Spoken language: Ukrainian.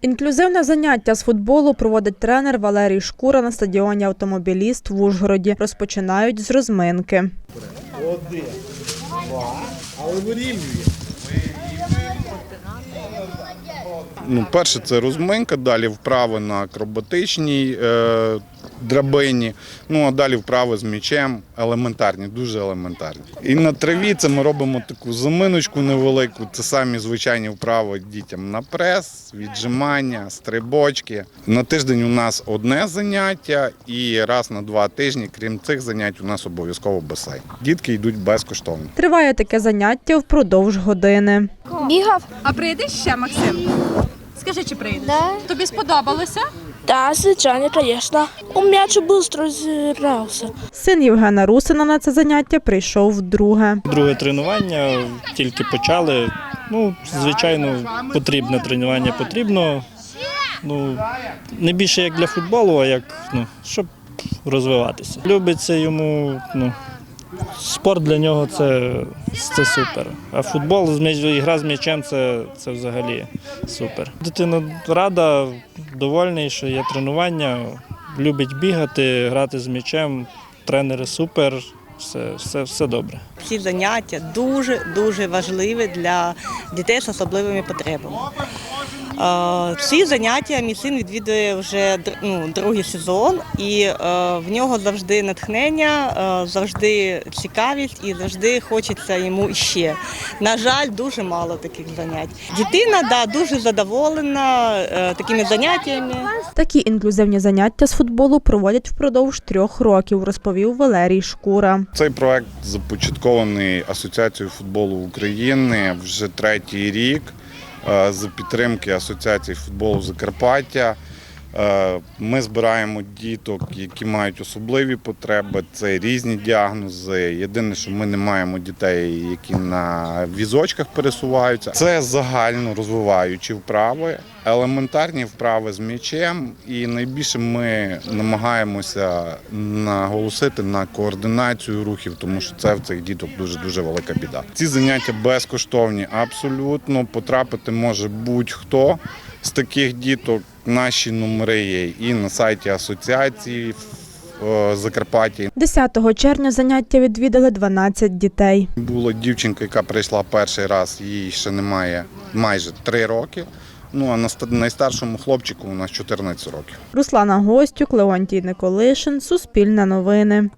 Інклюзивне заняття з футболу проводить тренер Валерій Шкура на стадіоні Автомобіліст в Ужгороді. Розпочинають з розминки. Один, два, але вирівнює. Ну, перше це розминка, далі вправи на акробатичній е, драбині, ну а далі вправи з м'ячем, елементарні, дуже елементарні. І на траві це ми робимо таку заминочку невелику. Це самі звичайні вправи дітям на прес, віджимання, стрибочки. На тиждень у нас одне заняття, і раз на два тижні, крім цих занять, у нас обов'язково басейн. Дітки йдуть безкоштовно. Триває таке заняття впродовж години. Бігав? А приїдеш ще, Максим? Скажи, чи приїдеш? Да. Тобі сподобалося? Да, звичайно, звісно. У м'яч швидко зігрався. Син Євгена Русина на це заняття прийшов вдруге. Друге тренування тільки почали. Ну, звичайно, потрібне тренування потрібно. Ну, не більше як для футболу, а як ну, щоб розвиватися. Любиться йому. Ну, спорт для нього це, це супер. А футбол з м'яч- гра з м'ячем це, це взагалі супер. Дитина рада, довольний, що є тренування, любить бігати, грати з м'ячем. Тренери супер, все, все, все добре. Ці заняття дуже дуже важливі для дітей з особливими потребами. Е, Ці заняття мій син відвідує вже ну, другий сезон, і е, в нього завжди натхнення, е, завжди цікавість і завжди хочеться йому іще. На жаль, дуже мало таких занять. Дитина да, дуже задоволена е, такими заняттями. Такі інклюзивні заняття з футболу проводять впродовж трьох років, розповів Валерій Шкура. Цей проект започаткований Асоціацією футболу України вже третій рік е, за підтримки Асоціації футболу Закарпаття. Е, Ми збираємо діток, які мають особливі потреби. Це різні діагнози. Єдине, що ми не маємо дітей, які на візочках пересуваються. Це загально розвиваючі вправи, елементарні вправи з м'ячем. І найбільше ми намагаємося наголосити на координацію рухів, тому що це в цих діток дуже дуже велика біда. Ці заняття безкоштовні, абсолютно потрапити може будь-хто з таких діток наші номери є і на сайті асоціації в Закарпатті. 10 червня заняття відвідали 12 дітей. Була дівчинка, яка прийшла перший раз, їй ще немає майже три роки. Ну а на найстаршому хлопчику у нас 14 років. Руслана Гостюк, Леонтій Николишин, Суспільне новини.